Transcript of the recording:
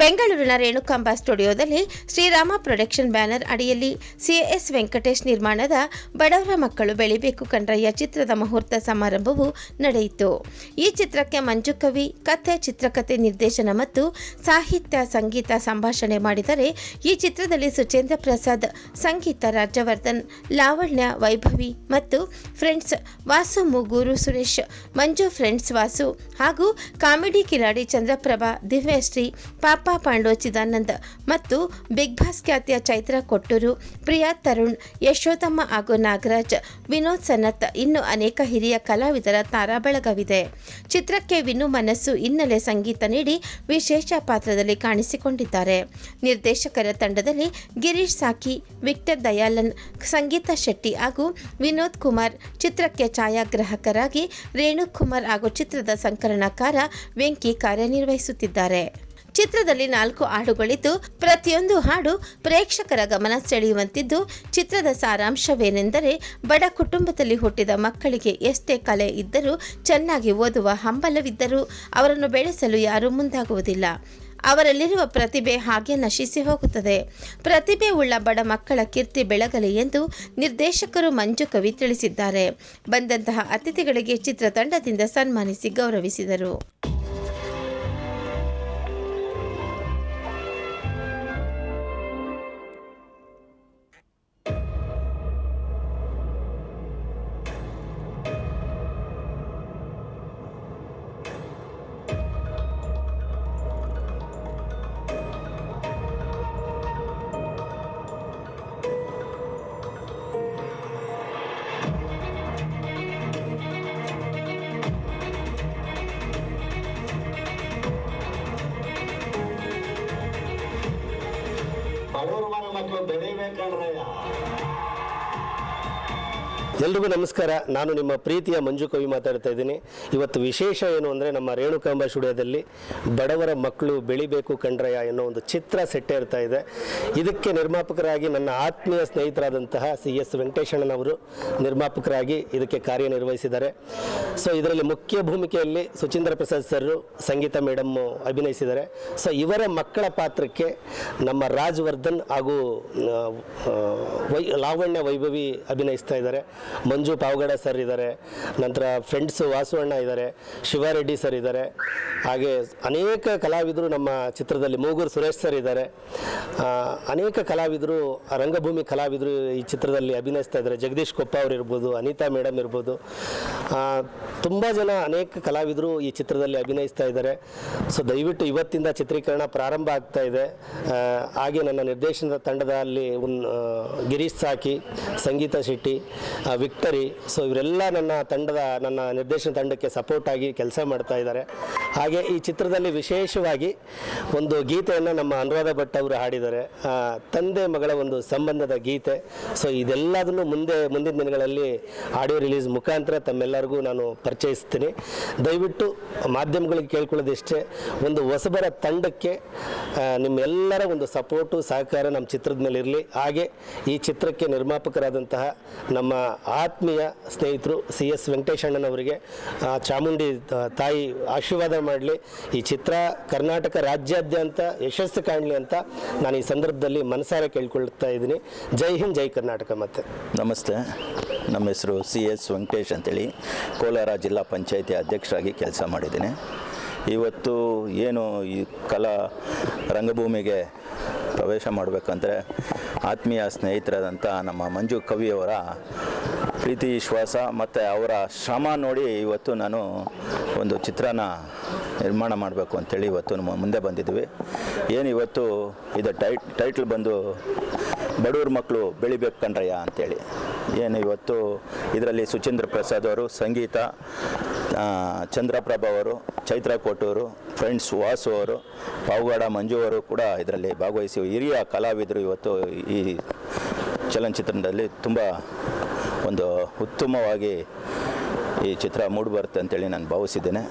ಬೆಂಗಳೂರಿನ ರೇಣುಕಾಂಬ ಸ್ಟುಡಿಯೋದಲ್ಲಿ Shriram production banner ಅಡಿಯಲ್ಲಿ ಸಿಎಎಸ್ ವೆಂಕಟೇಶ್ ನಿರ್ಮಾಣದ ಬಡವರ ಮಕ್ಕಳು ಬೆಳಿಬೇಕು ಕಂಡ್ರಯ್ಯ ಚಿತ್ರದ ಮುಹೂರ್ತ ಸಮಾರಂಭವು ನಡೆಯಿತು. ಈ ಚಿತ್ರಕ್ಕೆ ಮಂಜು ಕವಿ, ಕಥೆ, ಚಿತ್ರಕಥೆ ನಿರ್ದೇಶನ ಮತ್ತು ಸಾಹಿತ್ಯ, ಸಂಗೀತ ಸಂಭಾಷಣೆ ಮಾಡಿದರೆ ಈ ಚಿತ್ರದಲ್ಲಿ ಸುಚೇಂದ್ರ ಪ್ರಸಾದ್, ಸಂಗೀತ ರಾಜ್ಯವರ್ಧನ್, ಲಾವಣ್ಯ, ವೈಭವಿ ಮತ್ತು ಫ್ರೆಂಡ್ಸ್ ವಾಸು, ಮೂಗೂರು ಸುರೇಶ್, ಮಂಜು, ಫ್ರೆಂಡ್ಸ್ ವಾಸು ಹಾಗೂ ಕಾಮಿಡಿ ಕಿಲಾಡಿ ಚಂದ್ರಪ್ರಭಾ, ದಿವ್ಯಶ್ರೀ, ಪಾಪಾ ಪಾಂಡು ಚಿದಾನಂದ್ ಮತ್ತು ಬಿಗ್ ಬಾಸ್ ಖ್ಯಾತಿಯ ಚೈತ್ರ ಕೊಟ್ಟೂರು, ಪ್ರಿಯಾ ತರುಣ್ ಯಶೋದಮ್ಮ ಹಾಗೂ ನಾಗರಾಜ್, ವಿನೋದ್ ಸನತ್, ಇನ್ನು ಅನೇಕ ಹಿರಿಯ ಕಲಾವಿದರ ತಾರಾಬಳಗವಿದೆ ಚಿತ್ರಕ್ಕೆ ವಿನು ಮನಸ್ಸು ಹಿನ್ನೆಲೆ ಸಂಗೀತ ನೀಡಿ ವಿಶೇಷ ಪಾತ್ರದಲ್ಲಿ ಕಾಣಿಸಿಕೊಂಡಿದ್ದಾರೆ. ನಿರ್ದೇಶಕರ ತಂಡದಲ್ಲಿ ಗಿರೀಶ್ ಸಾಕಿ, ವಿಕ್ಟರ್ ದಯಾಲನ್ ಸಂಗೀತ ಶೆಟ್ಟಿ ಹಾಗೂ ವಿನೋದ್ ಕುಮಾರ್, ಚಿತ್ರಕ್ಕೆ ಛಾಯಾಗ್ರಾಹಕರಾಗಿ ರೇಣುಕುಮಾರ್ ಹಾಗೂ ಚಿತ್ರದ ಸಂಕಲನಕಾರ ವೆಂಕಿ ಕಾರ್ಯನಿರ್ವಹಿಸುತ್ತಿದ್ದಾರೆ. ಚಿತ್ರದಲ್ಲಿ ನಾಲ್ಕು ಹಾಡುಗಳಿದ್ದು, ಪ್ರತಿಯೊಂದು ಹಾಡು ಪ್ರೇಕ್ಷಕರ ಗಮನ ಸೆಳೆಯುವಂತಿದ್ದು. ಚಿತ್ರದ ಸಾರಾಂಶವೇನೆಂದರೆ, ಬಡ ಕುಟುಂಬದಲ್ಲಿ ಹುಟ್ಟಿದ ಮಕ್ಕಳಿಗೆ ಎಷ್ಟೇ ಕಲೆ ಇದ್ದರೂ ಚೆನ್ನಾಗಿ ಓದುವ ಹಂಬಲವಿದ್ದರೂ ಅವರನ್ನು ಬೆಳೆಸಲು ಯಾರೂ ಮುಂದಾಗುವುದಿಲ್ಲ. ಅವರಲ್ಲಿರುವ ಪ್ರತಿಭೆ ಹಾಗೆ ನಶಿಸಿ ಹೋಗುತ್ತದೆ. ಪ್ರತಿಭೆ ಉಳ್ಳ ಬಡ ಮಕ್ಕಳ ಕೀರ್ತಿ ಬೆಳಗಲಿ ಎಂದು ನಿರ್ದೇಶಕರು ಮಂಜು ಕವಿ ತಿಳಿಸಿದ್ದಾರೆ. ಬಂದಂತಹ ಅತಿಥಿಗಳಿಗೆ ಚಿತ್ರತಂಡದಿಂದ ಸನ್ಮಾನಿಸಿ ಗೌರವಿಸಿದರು. ಬಡವರ ಮನೆ ಮಕ್ಕಳು ಬೆಳಿಬೇಕಂದ್ರಯ್ಯ. ಎಲ್ರಿಗೂ ನಮಸ್ಕಾರ. ನಾನು ನಿಮ್ಮ ಪ್ರೀತಿಯ ಮಂಜು ಕವಿ ಮಾತಾಡ್ತಾ ಇದ್ದೀನಿ. ಇವತ್ತು ವಿಶೇಷ ಏನು ಅಂದರೆ ನಮ್ಮ ರೇಣುಕಾಂಬ ಸ್ಟುಡಿಯೋದಲ್ಲಿ ಬಡವರ ಮಕ್ಕಳು ಬೆಳಿಬೇಕು ಕಂಡ್ರಯ ಅನ್ನೋ ಒಂದು ಚಿತ್ರ ಸೆಟ್ಟೇರ್ತಾ ಇದೆ. ಇದಕ್ಕೆ ನಿರ್ಮಾಪಕರಾಗಿ ನನ್ನ ಆತ್ಮೀಯ ಸ್ನೇಹಿತರಾದಂತಹ ಸಿ ಎಸ್ ವೆಂಕಟೇಶಣ್ಣನವರು ನಿರ್ಮಾಪಕರಾಗಿ ಇದಕ್ಕೆ ಕಾರ್ಯನಿರ್ವಹಿಸಿದ್ದಾರೆ. ಸೊ ಇದರಲ್ಲಿ ಮುಖ್ಯ ಭೂಮಿಕೆಯಲ್ಲಿ ಸುಚೀಂದ್ರ ಪ್ರಸಾದ್ ಸರ್ ಸಂಗೀತ ಮೇಡಮ್ ಅಭಿನಯಿಸಿದ್ದಾರೆ. ಸೊ ಇವರ ಮಕ್ಕಳ ಪಾತ್ರಕ್ಕೆ ನಮ್ಮ ರಾಜ್ವರ್ಧನ್ ಹಾಗೂ ಲಾವಣ್ಯ ವೈಭವಿ ಅಭಿನಯಿಸ್ತಾ ಇದ್ದಾರೆ. ಮಂಜು ಪಾವಗಡ ಸರ್ ಇದ್ದಾರೆ. ನಂತರ ಫ್ರೆಂಡ್ಸು ವಾಸು ಅಣ್ಣ ಇದ್ದಾರೆ. ಶಿವಾರೆಡ್ಡಿ ಸರ್ ಇದ್ದಾರೆ. ಹಾಗೆ ಅನೇಕ ಕಲಾವಿದರು ನಮ್ಮ ಚಿತ್ರದಲ್ಲಿ ಮೂಗೂರು ಸುರೇಶ್ ಸರ್ ಇದ್ದಾರೆ. ಅನೇಕ ಕಲಾವಿದರು, ರಂಗಭೂಮಿ ಕಲಾವಿದರು ಈ ಚಿತ್ರದಲ್ಲಿ ಅಭಿನಯಿಸ್ತಾ ಇದ್ದಾರೆ. ಜಗದೀಶ್ ಕೊಪ್ಪ ಅವರು ಇರ್ಬೋದು, ಅನಿತಾ ಮೇಡಮ್ ಇರ್ಬೋದು. ತುಂಬ ಜನ ಅನೇಕ ಕಲಾವಿದರು ಈ ಚಿತ್ರದಲ್ಲಿ ಅಭಿನಯಿಸ್ತಾ ಇದ್ದಾರೆ. ಸೊ ದಯವಿಟ್ಟು ಇವತ್ತಿಂದ ಚಿತ್ರೀಕರಣ ಪ್ರಾರಂಭ ಆಗ್ತಾ ಇದೆ. ಹಾಗೆ ನನ್ನ ನಿರ್ದೇಶನದ ತಂಡದಲ್ಲಿ ಗಿರೀಶ್ ಸಾಕಿ, ಸಂಗೀತ ಶೆಟ್ಟಿ ವಿಕ್ಟರಿ ಸೊ ಇವರೆಲ್ಲ ನನ್ನ ತಂಡದ ನನ್ನ ನಿರ್ದೇಶನ ತಂಡಕ್ಕೆ ಸಪೋರ್ಟ್ ಆಗಿ ಕೆಲಸ ಮಾಡ್ತಾ ಇದ್ದಾರೆ. ಹಾಗೆ ಈ ಚಿತ್ರದಲ್ಲಿ ವಿಶೇಷವಾಗಿ ಒಂದು ಗೀತೆಯನ್ನು ನಮ್ಮ ಅನುರಾಧ ಭಟ್ ಅವರು ಹಾಡಿದ್ದಾರೆ. ತಂದೆ ಮಗಳ ಒಂದು ಸಂಬಂಧದ ಗೀತೆ. ಸೊ ಇದೆಲ್ಲದನ್ನು ಮುಂದೆ, ಮುಂದಿನ ದಿನಗಳಲ್ಲಿ ಆಡಿಯೋ ರಿಲೀಸ್ ಮುಖಾಂತರ ತಮ್ಮೆಲ್ಲರಿಗೂ ನಾನು ಪರಿಚಯಿಸ್ತೀನಿ. ದಯವಿಟ್ಟು ಮಾಧ್ಯಮಗಳಿಗೆ ಕೇಳ್ಕೊಳ್ಳೋದಿಷ್ಟೇ, ಒಂದು ಹೊಸಬರ ತಂಡಕ್ಕೆ ನಿಮ್ಮೆಲ್ಲರ ಒಂದು ಸಪೋರ್ಟು, ಸಹಕಾರ ನಮ್ಮ ಚಿತ್ರದ ಮೇಲೆ ಇರಲಿ. ಹಾಗೆ ಈ ಚಿತ್ರಕ್ಕೆ ನಿರ್ಮಾಪಕರಾದಂತಹ ನಮ್ಮ ಆತ್ಮೀಯ ಸ್ನೇಹಿತರು ಸಿ ಎಸ್ ವೆಂಕಟೇಶಣ್ಣನವರಿಗೆ ಚಾಮುಂಡಿ ತಾಯಿ ಆಶೀರ್ವಾದ ಮಾಡಲಿ. ಈ ಚಿತ್ರ ಕರ್ನಾಟಕ ರಾಜ್ಯಾದ್ಯಂತ ಯಶಸ್ಸು ಕಾಣಲಿ ಅಂತ ನಾನು ಈ ಸಂದರ್ಭದಲ್ಲಿ ಮನಸಾರೆ ಕೇಳ್ಕೊಳ್ತಾ ಇದ್ದೀನಿ. ಜೈ ಹಿಂದ್, ಜೈ ಕರ್ನಾಟಕ ಮತ್ತೆ. ನಮಸ್ತೆ. ನಮ್ಮ ಹೆಸರು ಸಿ ಎಸ್ ವೆಂಕಟೇಶ್ ಅಂತೇಳಿ. ಕೋಲಾರ ಜಿಲ್ಲಾ ಪಂಚಾಯತಿ ಅಧ್ಯಕ್ಷರಾಗಿ ಕೆಲಸ ಮಾಡಿದ್ದೀನಿ. ಇವತ್ತು ಏನು ಈ ಕಲಾ ರಂಗಭೂಮಿಗೆ ಪ್ರವೇಶ ಮಾಡಬೇಕಂದ್ರೆ ಆತ್ಮೀಯ ಸ್ನೇಹಿತರಾದಂಥ ನಮ್ಮ ಮಂಜು ಕವಿಯವರ ಪ್ರೀತಿ, ವಿಶ್ವಾಸ ಮತ್ತು ಅವರ ಶ್ರಮ ನೋಡಿ ಇವತ್ತು ನಾನು ಒಂದು ಚಿತ್ರನ ನಿರ್ಮಾಣ ಮಾಡಬೇಕು ಅಂತೇಳಿ ಇವತ್ತು ಮುಂದೆ ಬಂದಿದ್ವಿ. ಏನು ಇವತ್ತು ಇದು ಟೈಟ್ ಟೈಟ್ಲ್ ಬಂದು ಬಡವ್ರ ಮಕ್ಕಳು ಬೆಳಿಬೇಕು ಕಣ್ರಯ್ಯ ಅಂತೇಳಿ. ಏನು ಇವತ್ತು ಇದರಲ್ಲಿ ಸುಚೇಂದ್ರ ಪ್ರಸಾದ್ ಅವರು, ಸಂಗೀತ ಚಂದ್ರಪ್ರಭಾ ಅವರು, ಚೈತ್ರ ಕೋಟೂರು, ಫ್ರೆಂಡ್ಸ್ ವಾಸು ಅವರು, ಪಾವಗಡ ಮಂಜು ಅವರು ಕೂಡ ಇದರಲ್ಲಿ ಭಾಗವಹಿಸಿ ಹಿರಿಯ ಕಲಾವಿದರು ಇವತ್ತು ಈ ಚಲನಚಿತ್ರದಲ್ಲಿ ತುಂಬ ಒಂದು ಉತ್ತಮವಾಗಿ ಈ ಚಿತ್ರ ಮೂಡಿಬರುತ್ತೆ ಅಂತೇಳಿ ನಾನು ಭಾವಿಸಿದ್ದೇನೆ.